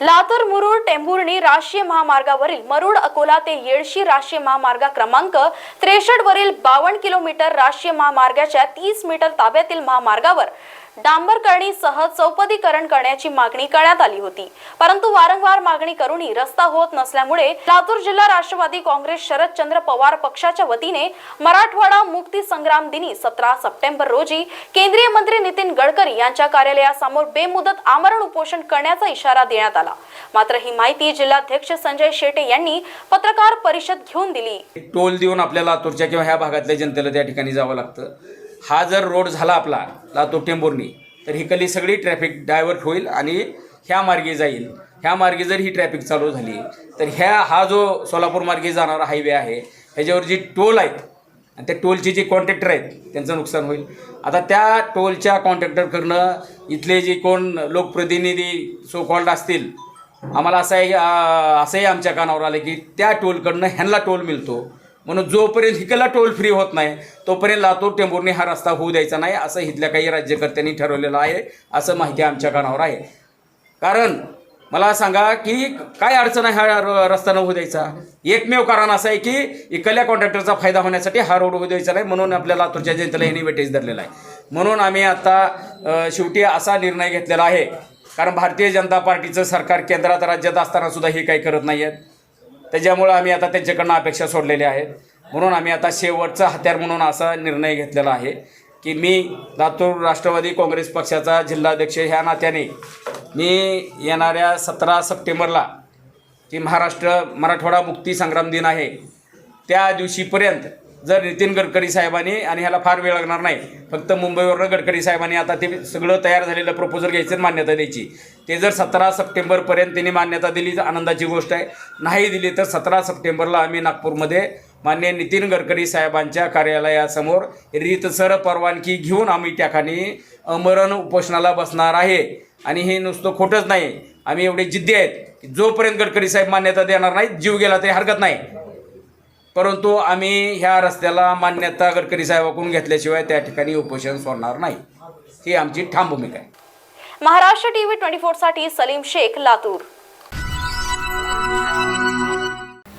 लातूर मुरुड टेंभुर्णी राष्ट्रीय महामार्गावरील मरुड अकोला ते येडशी राष्ट्रीय महामार्ग क्रमांक त्रेसष्ट वरील बावन्न किलोमीटर राष्ट्रीय महामार्गाच्या तीस मीटर ताब्यातील महामार्गावर डांबरकरणीसह चौपदीकरण करण्याची मागणी करण्यात आली होती. परंतु वारंवार मागणी करूनही रस्ता होत नसल्यामुळे लातूर जिल्हा राष्ट्रवादी काँग्रेस शरदचंद्र पवार पक्षाच्या वतीने मराठवाडा मुक्ती संग्राम दिनी सतरा सप्टेंबर रोजी केंद्रीय मंत्री नितीन गडकरी यांच्या कार्यालयासमोर बेमुदत आमरण उपोषण करण्याचा इशारा देण्यात आला. मात्र ही माहिती जिल्हाध्यक्ष संजय शेटे यांनी पत्रकार परिषद घेऊन दिली. टोल देऊन आपल्या लातूरच्या किंवा ह्या भागातल्या जनतेला त्या ठिकाणी जावं लागतं. हा जर रोड झाला आपला लातूर टेंभुर्णी तर ही कली सगळी ट्रॅफिक डायव्हर्ट होईल आणि ह्या मार्गे जाईल. ह्या मार्गे जर ही ट्रॅफिक चालू झाली तर ह्या हा जो सोलापूर मार्गे जाणारा हायवे आहे ह्याच्यावर जी टोल आहेत आणि त्या टोलचे जे कॉन्ट्रॅक्टर आहेत त्यांचं नुकसान होईल. आता त्या टोलच्या कॉन्ट्रॅक्टरकडनं इथले जे कोण लोकप्रतिनिधी सो कॉल्ड असतील आम्हाला असं आहे असंही आमच्या कानावर आलं की त्या टोलकडनं ह्यांना टोल मिळतो. म्हणून जोपर्यंत हिकला टोल फ्री होत नाही तोपर्यंत लातूर टेंभुर्णी हा रस्ता होऊ द्यायचा नाही असं इथल्या काही राज्यकर्त्यांनी ठरवलेलं आहे असं माहिती आमच्या कानावर आहे. कारण मला सांगा की काय अडचण आहे हा र- रस्ता न होऊ द्यायचा एकमेव कारण असं आहे की इकल्या कॉन्ट्रॅक्टरचा फायदा होण्यासाठी हा रोड होऊ द्यायचा नाही म्हणून आपल्याला लातूरच्या जनतेला यांनी वेटेज धरलेला आहे. म्हणून आम्ही आता शेवटी असा निर्णय घेतलेला आहे. कारण भारतीय जनता पार्टीचं सरकार केंद्रात राज्यात असताना सुद्धा हे काही करत नाही आहेत. त्याच्यामुळं आम्ही आता त्यांच्याकडनं अपेक्षा सोडलेल्या आहेत. म्हणून आम्ही आता शेवटचा हत्यार म्हणून असा निर्णय घेतलेला आहे की मी लातूर राष्ट्रवादी काँग्रेस पक्षाचा जिल्हाध्यक्ष ह्या नात्याने मी येणाऱ्या सतरा सप्टेंबरला जी महाराष्ट्र मराठवाडा मुक्ती संग्राम दिन आहे त्या दिवशीपर्यंत जर नितीन गडकरी साहेबांनी आणि ह्याला फार वेळ लागणार नाही फक्त मुंबईवरनं गडकरी साहेबांनी आता ते सगळं तयार झालेलं प्रपोजल घ्यायचं आणि मान्यता द्यायची. ते जर सतरा सप्टेंबरपर्यंत त्यांनी मान्यता दिली तर आनंदाची गोष्ट आहे. नाही दिली तर सतरा सप्टेंबरला आम्ही नागपूरमध्ये मान्य नितीन गडकरी साहेबांच्या कार्यालयासमोर रीतसर परवानगी घेऊन आम्ही त्या ठिकाणी अमरण उपोषणाला बसणार आहे. आणि हे नुसतं खोटंच नाही. आम्ही एवढे जिद्दी आहेत की जोपर्यंत गडकरी साहेब मान्यता देणार नाहीत जीव गेला तरी हरकत नाही. परंतु आम्ही ह्या रस्त्याला मान्यता गडकरी साहेबाकडून घेतल्याशिवाय त्या ठिकाणी उपोषण सोडणार नाही. ही आमची ठाम भूमिका आहे. महाराष्ट्र टीव्ही ट्वेंटी फोरसाठी सलीम शेख लातूर.